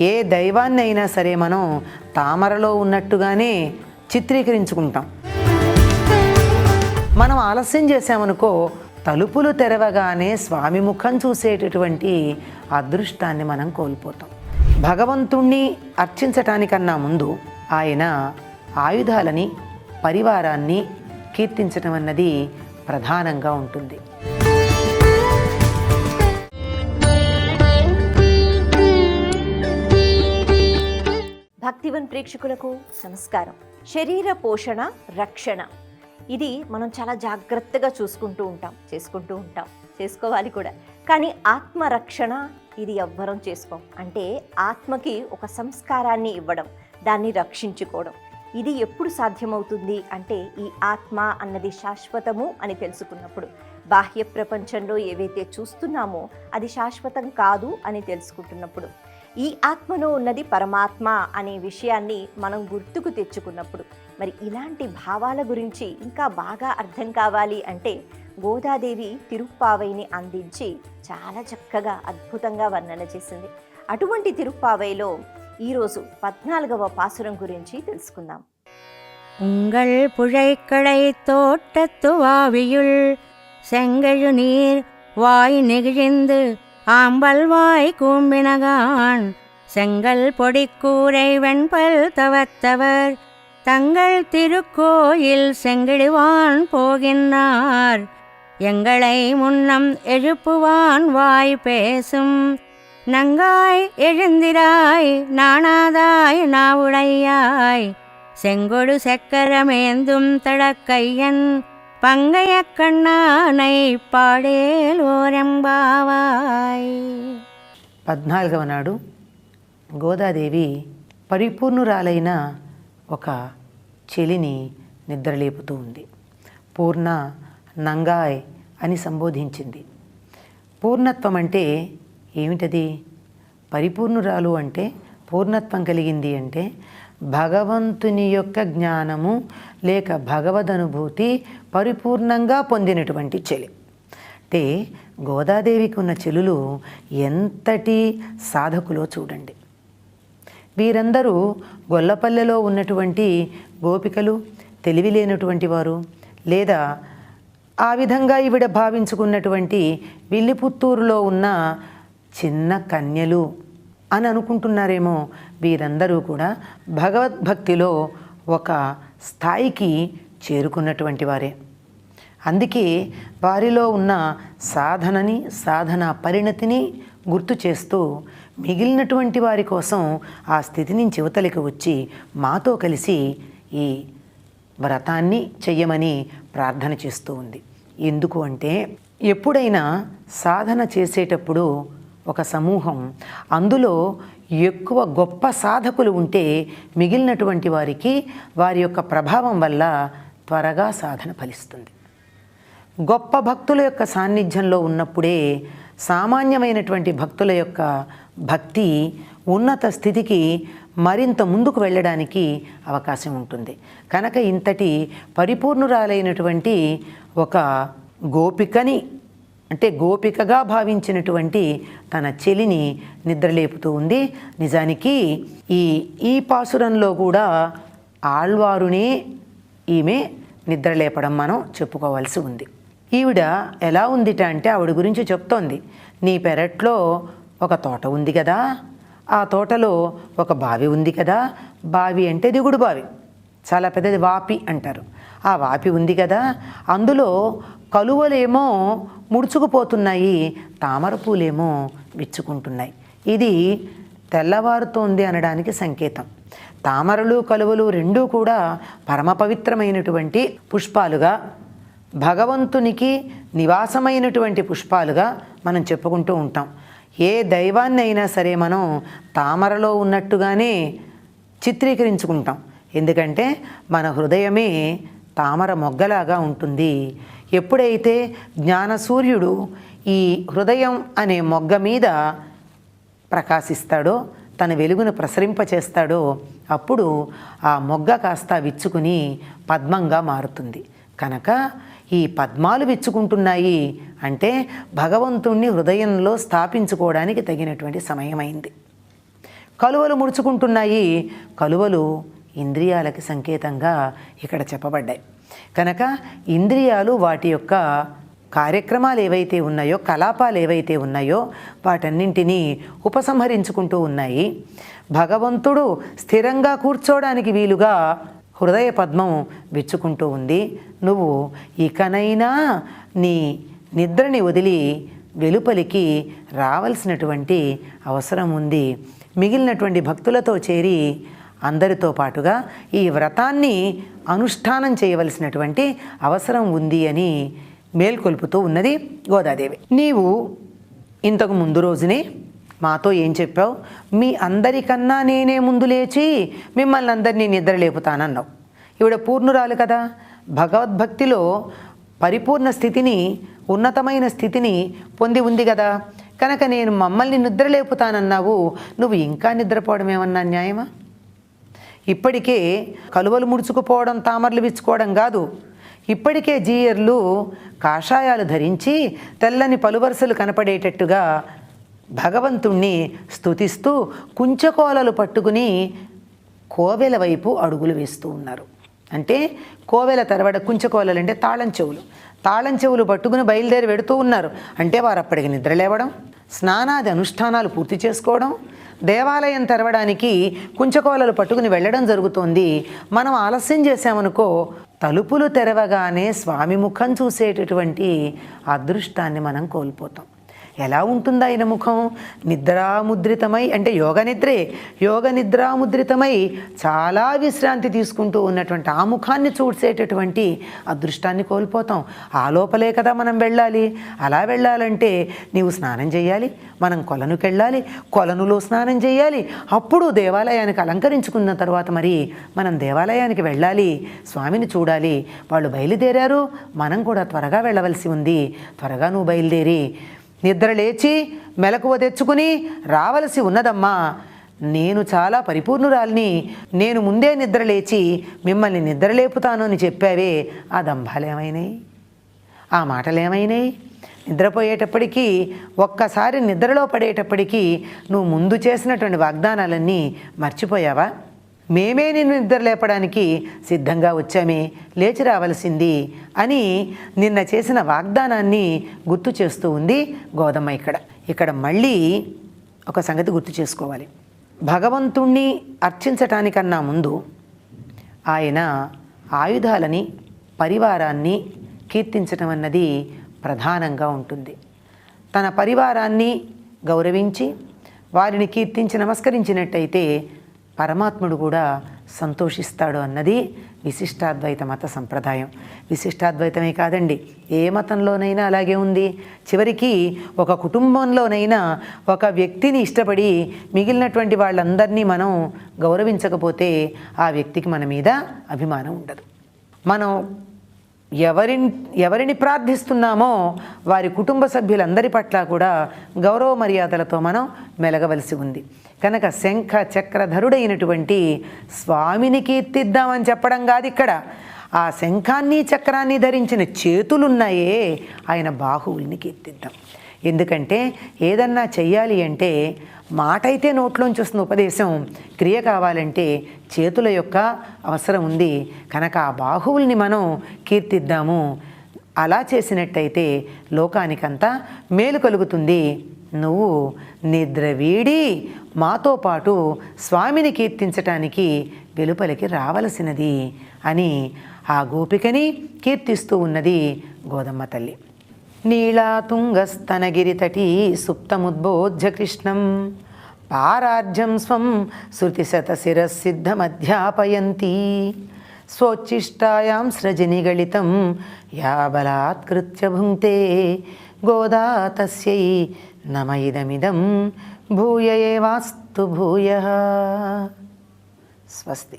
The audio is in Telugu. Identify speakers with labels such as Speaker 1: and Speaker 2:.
Speaker 1: ఏ దైవాన్ని అయినా సరే మనం తామరలో ఉన్నట్టుగానే చిత్రీకరించుకుంటాం. మనం ఆలస్యం చేసామనుకో తలుపులు తెరవగానే స్వామి ముఖం చూసేటటువంటి అదృష్టాన్ని మనం కోల్పోతాం. భగవంతుణ్ణి అర్చించటానికన్నా ముందు ఆయన ఆయుధాలని పరివారాన్ని కీర్తించటం అన్నది ప్రధానంగా ఉంటుంది.
Speaker 2: భక్తివన్ ప్రేక్షకులకు నమస్కారం. శరీర పోషణ రక్షణ. ఇది మనం చాలా జాగ్రత్తగా చూసుకుంటూ ఉంటాం చేసుకుంటూ ఉంటాం చేసుకోవాలి కూడా. కానీ ఆత్మరక్షణ ఇది ఎవ్వరం చేసుకోం. అంటే ఆత్మకి ఒక సంస్కారాన్ని ఇవ్వడం దాన్ని రక్షించుకోవడం. ఇది ఎప్పుడు సాధ్యమవుతుంది అంటే ఈ ఆత్మ అన్నది శాశ్వతము అని తెలుసుకున్నప్పుడు. బాహ్య ప్రపంచంలో ఏవైతే చూస్తున్నామో అది శాశ్వతం కాదు అని తెలుసుకుంటున్నప్పుడు. ఈ ఆత్మలో ఉన్నది పరమాత్మ అనే విషయాన్ని మనం గుర్తుకు తెచ్చుకున్నప్పుడు మరి ఇలాంటి భావాల గురించి ఇంకా బాగా అర్థం కావాలి అంటే గోదాదేవి తిరుప్పావైని అందించి చాలా చక్కగా అద్భుతంగా వర్ణన చేసింది అటువంటి తిరుప్పావైలో ఈరోజు పద్నాలుగవ పాసురం గురించి తెలుసుకుందాం
Speaker 3: உங்கள் புழைக்கடை தோட்டத்து வாவியுள் செங்கழு நீர் வாய் நெகிழிந்து ஆம்பல்வாய் கூம்பினகான் செங்கல் பொடிக்கூரை வெண்பல் தவத்தவர். தங்கள் திருக்கோயில் செங்கிடுவான் போகின்றார். எங்களை முன்னம் எழுப்புவான் வாய் பேசும். நங்காய் எழுந்திராய் நாணாதாய் நாவுடையாய். செங்கொடு செக்கரமேந்தும் தடக்கையன் പങ്കയക്കണ്ണാണൈ പാടേലോരംബാവായി
Speaker 1: పద్నాలుగవ నాడు గోదాదేవి పరిపూర్ణురాలైన ఒక చెలిని నిద్రలేపుతూ ఉంది. పూర్ణ నంగాయ్ అని సంబోధించింది. పూర్ణత్వం అంటే ఏమిటది? పరిపూర్ణురాలు అంటే పూర్ణత్వం కలిగింది అంటే భగవంతుని యొక్క జ్ఞానము లేక భగవదనుభూతి పరిపూర్ణంగా పొందినటువంటి చెలి. అంటే గోదాదేవికి ఉన్న చెలులు ఎంతటి సాధకులో చూడండి. వీరందరూ గొల్లపల్లెలో ఉన్నటువంటి గోపికలు తెలివి లేనటువంటి వారు లేదా ఆ విధంగా ఈవిడ భావించుకున్నటువంటి విల్లిపుత్తూరులో ఉన్న చిన్న కన్యలు అని అనుకుంటున్నారేమో వీరందరూ కూడా భగవద్భక్తిలో ఒక స్థాయికి చేరుకున్నటువంటి వారే. అందుకే వారిలో ఉన్న సాధనని సాధన పరిణతిని గుర్తు చేస్తూ మిగిలినటువంటి వారి కోసం ఆ స్థితి నుంచి యువతలికి వచ్చి మాతో కలిసి ఈ వ్రతాన్ని చెయ్యమని ప్రార్థన చేస్తూ ఉంది. ఎందుకు అంటే ఎప్పుడైనా సాధన చేసేటప్పుడు ఒక సమూహం. అందులో ఎక్కువ గొప్ప సాధకులు ఉంటే మిగిలినటువంటి వారికి వారి యొక్క ప్రభావం వల్ల త్వరగా సాధన ఫలిస్తుంది. గొప్ప భక్తుల యొక్క సాన్నిధ్యంలో ఉన్నప్పుడే సామాన్యమైనటువంటి భక్తుల యొక్క భక్తి ఉన్నత స్థితికి మరింత ముందుకు వెళ్ళడానికి అవకాశం ఉంటుంది. కనుక ఇంతటి పరిపూర్ణురాలైనటువంటి ఒక గోపికని అంటే గోపికగా భావించినటువంటి తన చెలిని నిద్రలేపుతూ ఉంది. నిజానికి ఈ ఈ పాసురంలో కూడా ఆళ్వారునే ఈమె నిద్రలేపడం మనం చెప్పుకోవాల్సి ఉంది. ఈవిడ ఎలా ఉందిట అంటే ఆవిడ గురించి చెప్తోంది. నీ పెరట్లో ఒక తోట ఉంది కదా. ఆ తోటలో ఒక బావి ఉంది కదా. బావి అంటే దిగుడు బావి. చాలా పెద్దది వాపి అంటారు. ఆ వాపి ఉంది కదా. అందులో కలువలేమో ముడుచుకుపోతున్నాయి. తామర పూలేమో విచ్చుకుంటున్నాయి. ఇది తెల్లవారుతోంది అనడానికి సంకేతం. తామరలు కలువలు రెండూ కూడా పరమ పవిత్రమైనటువంటి పుష్పాలుగా భగవంతునికి నివాసమైనటువంటి పుష్పాలుగా మనం చెప్పుకుంటూ ఉంటాం. ఏ దైవాన్ని అయినా సరే మనం తామరలో ఉన్నట్టుగానే చిత్రీకరించుకుంటాం. ఎందుకంటే మన హృదయమే తామర మొగ్గలాగా ఉంటుంది. ఎప్పుడైతే జ్ఞానసూర్యుడు ఈ హృదయం అనే మొగ్గ మీద ప్రకాశిస్తాడో తన వెలుగును ప్రసరింపచేస్తాడో అప్పుడు ఆ మొగ్గ కాస్త విచ్చుకుని పద్మంగా మారుతుంది. కనుక ఈ పద్మాలు విచ్చుకుంటున్నాయి అంటే భగవంతుణ్ణి హృదయంలో స్థాపించుకోవడానికి తగినటువంటి సమయమైంది. కలువలు ముడుచుకుంటున్నాయి. కలువలు ఇంద్రియాలకి సంకేతంగా ఇక్కడ చెప్పబడ్డాయి. కనుక ఇంద్రియాలు వాటి యొక్క కార్యక్రమాలు ఏవైతే ఉన్నాయో కలాపాలు ఏవైతే ఉన్నాయో వాటన్నింటినీ ఉపసంహరించుకుంటూ ఉన్నాయి. భగవంతుడు స్థిరంగా కూర్చోడానికి వీలుగా హృదయ పద్మం విచ్చుకుంటూ ఉంది. నువ్వు ఇకనైనా నీ నిద్రని వదిలి వెలుపలికి రావాల్సినటువంటి అవసరం ఉంది. మిగిలినటువంటి భక్తులతో చేరి అందరితో పాటుగా ఈ వ్రతాన్ని అనుష్ఠానం చేయవలసినటువంటి అవసరం ఉంది అని మేల్కొల్పుతూ ఉన్నది గోదాదేవి. నీవు ఇంతకు ముందు రోజునే మాతో ఏం చెప్పావు? మీ అందరికన్నా నేనే ముందు లేచి మిమ్మల్ని అందరినీ నిద్ర లేపుతానన్నావు. ఇవిడ పూర్ణురాలు కదా. భగవద్భక్తిలో పరిపూర్ణ స్థితిని ఉన్నతమైన స్థితిని పొంది ఉంది కదా. కనుక నేను మమ్మల్ని నిద్ర లేపుతానన్నావు. నువ్వు ఇంకా నిద్రపోవడం ఏమన్నా న్యాయమా? ఇప్పటికే కలువలు ముడుచుకుపోవడం తామరలు విచ్చుకోవడం కాదు. ఇప్పటికే జీయర్లు కాషాయాలు ధరించి తెల్లని పలువరుసలు కనపడేటట్టుగా భగవంతుణ్ణి స్థుతిస్తూ కుంచకోలలు పట్టుకుని కోవెల వైపు అడుగులు వేస్తూ ఉన్నారు. అంటే కోవెల తెరవడ కుంచకోలలు అంటే తాళం చెవులు. తాళం చెవులు పట్టుకుని బయలుదేరి వెడుతూ ఉన్నారు. అంటే వారు అప్పటికి నిద్ర లేవడం స్నానాది అనుష్ఠానాలు పూర్తి చేసుకోవడం దేవాలయం తెరవడానికి కుంచకోలలు పట్టుకుని వెళ్ళడం జరుగుతోంది. మనం ఆలస్యం చేశామనుకో తలుపులు తెరవగానే స్వామి ముఖం చూసేటటువంటి అదృష్టాన్ని మనం కోల్పోతాం. ఎలా ఉంటుంది ఆయన ముఖం? నిద్రాముద్రితమై అంటే యోగ నిద్రే యోగ నిద్రాముద్రితమై చాలా విశ్రాంతి తీసుకుంటూ ఉన్నటువంటి ఆ ముఖాన్ని చూసేటటువంటి అదృష్టాన్ని కోల్పోతాం. ఆ లోపలే కదా మనం వెళ్ళాలి. అలా వెళ్ళాలంటే నీవు స్నానం చేయాలి మనం కొలనుకి వెళ్ళాలి కొలనులో స్నానం చేయాలి. అప్పుడు దేవాలయానికి అలంకరించుకున్న తర్వాత మరి మనం దేవాలయానికి వెళ్ళాలి స్వామిని చూడాలి. వాళ్ళు బయలుదేరారు. మనం కూడా త్వరగా వెళ్ళవలసి ఉంది. త్వరగా నువ్వు బయలుదేరి నిద్ర లేచి మెలకువ తెచ్చుకుని రావలసి ఉన్నదమ్మా. నేను చాలా పరిపూర్ణురాల్ని. నేను ముందే నిద్ర లేచి మిమ్మల్ని నిద్రలేపుతాను అని చెప్పావే. ఆ దంభాలేమైనాయి ఆ మాటలేమైనాయి? నిద్రపోయేటప్పటికీ ఒక్కసారి నిద్రలో పడేటప్పటికీ నువ్వు ముందు చేసినటువంటి వాగ్దానాలన్నీ మర్చిపోయావా? మేమే నిన్ను నిద్ర లేపడానికి సిద్ధంగా వచ్చామే లేచి రావలసింది అని నిన్న చేసిన వాగ్దానాన్ని గుర్తు చేస్తూ ఉంది గోధమ్మ ఇక్కడ. ఇక్కడ మళ్ళీ ఒక సంగతి గుర్తు చేసుకోవాలి. భగవంతుణ్ణి అర్చించటానికన్నా ముందు ఆయన ఆయుధాలని పరివారాన్ని కీర్తించటం అన్నది ప్రధానంగా ఉంటుంది. తన పరివారాన్ని గౌరవించి వారిని కీర్తించి నమస్కరించినట్టయితే పరమాత్ముడు కూడా సంతోషిస్తాడు అన్నది విశిష్టాద్వైత మత సంప్రదాయం. విశిష్టాద్వైతమే కాదండి ఏ మతంలోనైనా అలాగే ఉంది. చివరికి ఒక కుటుంబంలోనైనా ఒక వ్యక్తిని ఇష్టపడి మిగిలినటువంటి వాళ్ళందరినీ మనం గౌరవించకపోతే ఆ వ్యక్తికి మన మీద అభిమానం ఉండదు. మనం ఎవరిని ఎవరిని ప్రార్థిస్తున్నామో వారి కుటుంబ సభ్యులందరి పట్ల కూడా గౌరవ మర్యాదలతో మనం మెలగవలసి ఉంది. కనుక శంఖ చక్రధరుడైనటువంటి స్వామిని కీర్తిద్దామని చెప్పడం కాదు ఇక్కడ. ఆ శంఖాన్ని చక్రాన్ని ధరించిన చేతులున్నాయే ఆయన బాహువుల్ని కీర్తిద్దాం. ఎందుకంటే ఏదన్నా చెయ్యాలి అంటే మాట అయితే నోట్లోంచి వస్తున్న ఉపదేశం. క్రియ కావాలంటే చేతుల యొక్క అవసరం ఉంది. కనుక ఆ బాహువుల్ని మనం కీర్తిద్దాము. అలా చేసినట్టయితే లోకానికంతా మేలు కలుగుతుంది. నువ్వు నిద్ర వీడి మాతో పాటు స్వామిని కీర్తించటానికి వెలుపలికి రావలసినది అని ఆ గోపికని కీర్తిస్తూ ఉన్నది గోదమ్మ తల్లి. నీళాతుంగస్తనగిరితటీ సుప్తముద్బోధ్య కృష్ణం పారార్జం స్వం శృతిశతశిరసిద్ధమధ్యాపయంతి స్వోచ్ఛిష్టాయాం సృజనిగళితం యా బలాత్కృత్య భుంక్తే గోదా తస్యై నమ ఇదమిదం భూయ ఏవాస్తు భూయ. స్వస్తి.